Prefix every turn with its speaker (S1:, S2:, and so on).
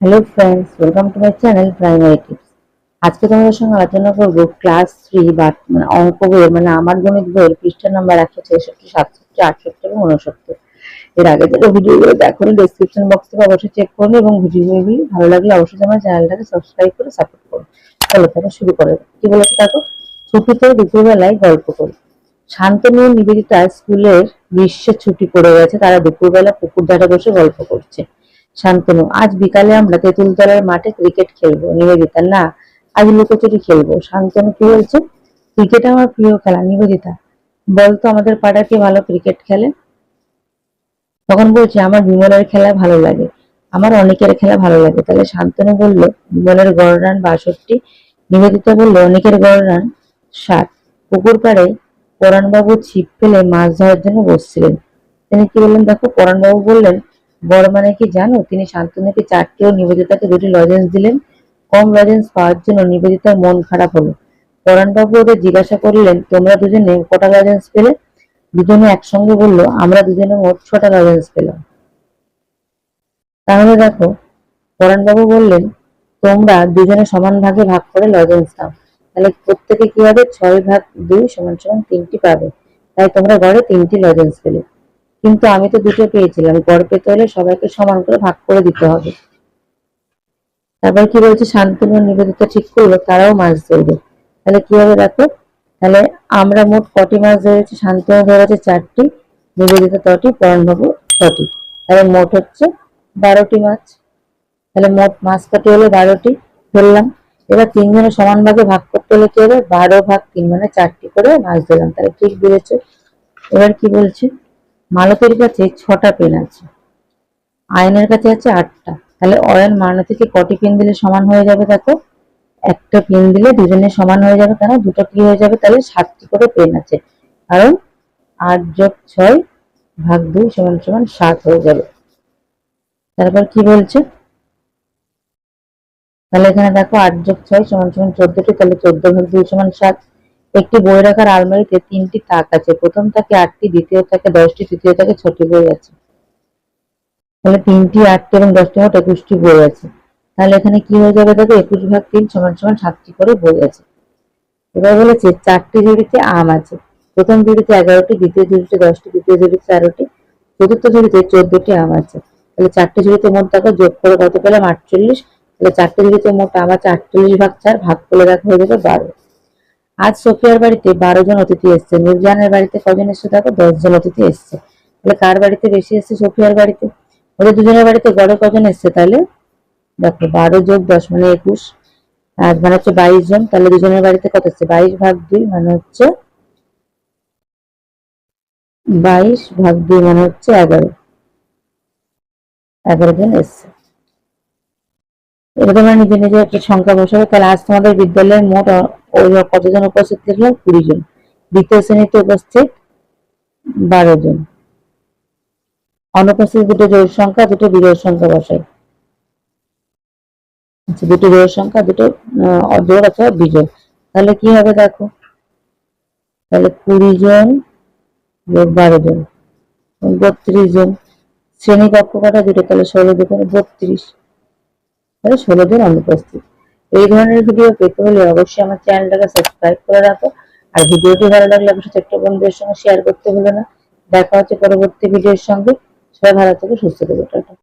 S1: Hello friends welcome to my channel primary tips আজকে তোমাদের সঙ্গে আলোচনা করব ক্লাস থ্রি বা মানে অঙ্ক বইয়ের মানে আমার গণিত বইয়ের পৃষ্ঠা নাম্বার একশো ছেষট্টি, সাতষট্টি, আটষট্টি এবং উনসত্তর এর আগে থেকে ভিডিওগুলো দেখো ডিসক্রিপশন বক্স থেকে অবশ্যই চেক করবে এবং ভিডিওগুলি ভালো লাগলে অবশ্যই আমার চ্যানেলটাকে সাবস্ক্রাইব করে সাপোর্ট করো। চলো তাহলে শুরু করে কি বলেছে দেখো? ছুটিতে দুপুরবেলায় গল্প করি। শান্তনু নিবেদিতা স্কুলের গ্রীষ্মের ছুটি পড়ে গেছে, তারা দুপুরবেলা পুকুর ধারে বসে গল্প করছে। শান্তনু আজ বিকালে আমরা তেঁতুলতলার মাঠে ক্রিকেট খেলব। নিবেদিতা, না, আজ লুকোচুরি খেলব। শান্তনু, কি বলছে? ক্রিকেট আমার প্রিয় খেলা। নিবেদিতা, বলতো আমাদের পাড়ার কে ভালো ক্রিকেট খেলে? তখন বলছে, আমার বিমলের খেলা ভালো লাগে। আমার অনেকের খেলা ভালো লাগে। তাহলে শান্তনু বলল, বিমলের গড় রান বাষট্টি। নিবেদিতা বলল, অনেকের গড় রান ষাট। পুকুর পাড়ে পরাণবাবু ছিপ ফেলে মাছ ধরার জন্য বসছিলেন। তিনি কি বললেন, দেখো, পরাণবাবু বললেন বড় মানে কি জানো? তিনি শান্তনুকে চারটি ও নিবেদিতাকে দুটি লজেন্স দিলেন। কম লজেন্স পাওয়ার জন্য নিবেদিতার মন খারাপ হলো। পরাণবাবু ওদের জিজ্ঞাসা করলেন, তোমরা দুজনে কটা লজেন্স পেলে? দুজনে একসঙ্গে বলল, আমরা দুজনে মোট ছটা লজেন্স পেলাম। তাহলে দেখো, পরাণবাবু বললেন, তোমরা দুজনে সমান ভাগে ভাগ করে লজেন্স নাও তাহলে প্রত্যেকে কি হবে? ছয় ভাগ দুই সমান সমান তিনটি পাবে। তাই তোমরা গড়ে তিনটি লজেন্স পেলে। কিন্তু আমি তো দুটো পেয়েছিলাম। গড় পেতে হলে সবাইকে সমান করে ভাগ করে দিতে হবে। তারপর কি বলছে? শান্তনু নিবেদিতা ঠিক করল তারাও মাছ ধরবে। তাহলে কি হবে দেখো? তাহলে আমরা মোট কটি মাছ ধরেছি? শান্তনু ধরেছে চারটি, নিবেদিতা তটি পরণবাবু ছটি। তাহলে মোট হচ্ছে বারোটি মাছ। তাহলে মোট মাছ কাটি হলো? বারোটি। ধরলাম। এবার তিনজনে সমান ভাগে ভাগ করতে হলে কি হবে? বারো ভাগ তিন মানে চারটি করে মাছ ধরলাম। তাহলে ঠিক বেড়েছে এবার কি বলছে? মালতের কাছে ছটা পেন আছে। আয়নের কাছে আছে আটটা। তাহলে অয়ন থেকে কটি পেন দিলে সমান হয়ে যাবে দেখো? একটা পেন দিলে দুজনের সমান হয়ে যাবে কেন? দুটো কি হয়ে যাবে? তাহলে সাতটি করে পেন আছে। কারণ আট যোগ ছয় ভাগ দুই সমান সমান সাত হয়ে যাবে। তারপর কি বলছে? তাহলে এখানে দেখো আট যোগ ছয় সমান সমান চোদ্দটি, তাহলে চোদ্দ ভাগ দুই সমান সাত। একটি বই রাখার আলমারিতে তিনটি তাক আছে। প্রথম তাকে আটটি, দ্বিতীয় তাকে দশটি, তৃতীয় তাকে ছটি বই আছে। তাহলে তিনটি, আটটি এবং দশটি মোট একুশটি বই আছে। তাহলে এখানে কি হয়ে যাবে দেখো? একুশ ভাগ তিন সমান সমান সাতটি করে বই আছে। এবার বলেছে, চারটি জুড়িতে আম আছে। প্রথম জুড়িতে এগারোটি, দ্বিতীয় জুড়িতে দশটি, তৃতীয় জুড়িতে তেরোটি, চতুর্থ জুড়িতে চোদ্দটি আম আছে। তাহলে চারটি জুড়িতে মোট দেখো, যোগ করে কত পেলাম? আটচল্লিশ। তাহলে চারটে জুড়িতে মোট আম আছে আটচল্লিশ ভাগ চার, ভাগ করে দেখা হয়ে যাবে বারো। আজ সোফিয়ার বাড়িতে বারো জন অতিথি এসছে নুরজাহানের বাড়িতে কজন এসছে দেখো? দশ জন অতিথি এসছে। তাহলে কার বাড়িতে বেশি এসছে সোফিয়ার বাড়িতে? ওদের দুজনের বাড়িতে গড়ে কজন এসছে তাহলে? দেখো, বারো যোগ দশ মানে একুশ। আর মানে হচ্ছে বাইশ জন, তাহলে দুজনের বাড়িতে কত এসছে? বাইশ ভাগ দুই মানে হচ্ছে বাইশ ভাগ দুই মানে হচ্ছে এগারো। এগারো জন এসছে। এবার তোমরা নিজে নিজে একটা সংখ্যা বসাবে। তাহলে আজ তোমাদের বিদ্যালয়ের মোট অ- ওই কতজন উপস্থিত দেখলাম কুড়ি জন। দ্বিতীয় শ্রেণীতে উপস্থিত বারো জন। অনুপস্থিত দুটো জোড় সংখ্যা, দুটো বিজোড় সংখ্যা বসাই। আচ্ছা দুটো জোড় সংখ্যা, দুটো জোড় অথবা বিজোড়। তাহলে কি হবে দেখো? তাহলে কুড়ি জন যোগ বারো জন বত্রিশ জন। শ্রেণি কক্ষ কটা দুটো, তাহলে ষোলো দুটো বত্রিশ। তাহলে ষোলো জন অনুপস্থিত। এই ধরনের ভিডিও পেতে হলে অবশ্যই আমার চ্যানেলটাকে সাবস্ক্রাইব করে রাখো। আর ভিডিওটি ভালো লাগলে অবশ্যই ছোট্ট বন্ধুদের সঙ্গে শেয়ার করতে ভুলো না। দেখা হচ্ছে পরবর্তী ভিডিওর সঙ্গে। সবাই ভালো থেকে, সুস্থ থেকে